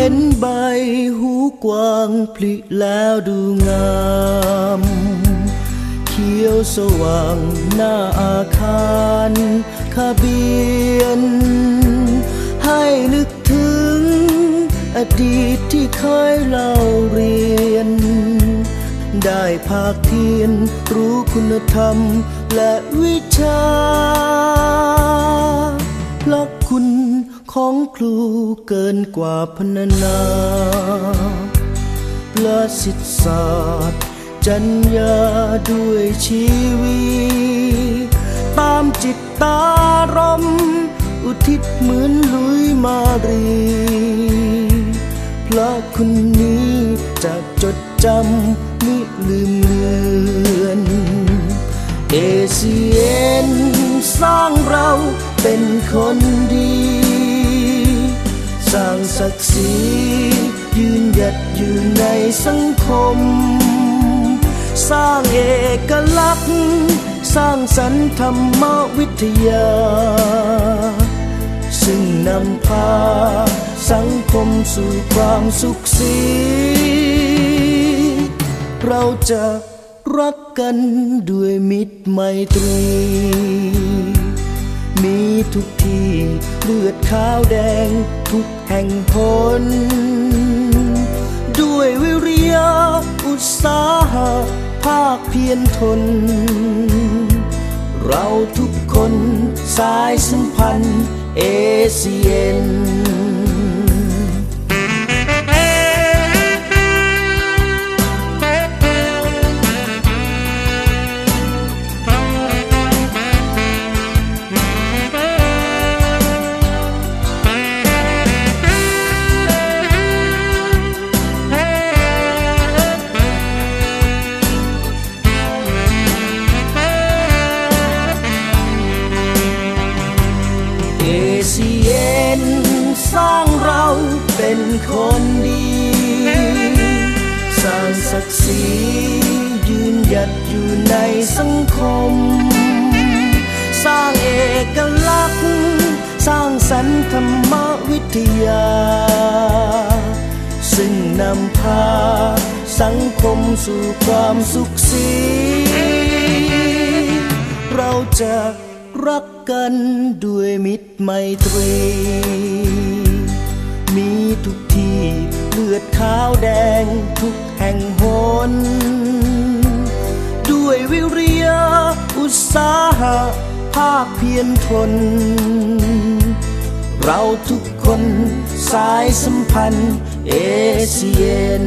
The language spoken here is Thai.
เห็นใบหูกว้างพลิแล้วดูงาม เขียวสว่างหน้าอาคารคาเบียน ให้นึกถึงอดีตที่เคยเล่าเรียน ได้ภาคเพียนรู้คุณธรรมและวิชา พระคุณของครูเกินกว่าพรรณนา ประสิทธิศาสตร์ จัญญาด้วยชีวิตตามจิตตารม์อุทิศเหมือนลุยมารี พระคุณนี้จะจดจำมิลืมเลือนเอเซียนสร้างเรา เป็นคนดี สร้างศักดิ์ศรียืนหยัดอยู่ในสังคม สร้างเอกลักษณ์ สร้างสรรค์ธรรมวิทยา ซึ่งนำพา สังคมสู่ความสุขสีเราจะรักกันด้วยมิตรไมตรีมี ทุกที่เลือดขาวแดงทุกแห่งพนด้วยวิริยะอุตสาหะภาคเพียรทน เราทุกคนสายสัมพันธ์เอเซียน ร้างเราเป็นคนดี สร้างศักดิ์ศรียืนหยัดอยู่ในสังคม สร้างเอกลักษณ์ สร้างสรรค์ธรรมวิทยา ซึ่งนำพาสังคมสู่ความสุขสีเราจะรักกันด้วยมิตรไมตรีมี ทุกที่ เลือดขาวแดงทุกแห่งหน ด้วยวิริยะอุตสาหะภาคเพียรทน เราทุกคนสายสัมพันธ์เอเชียน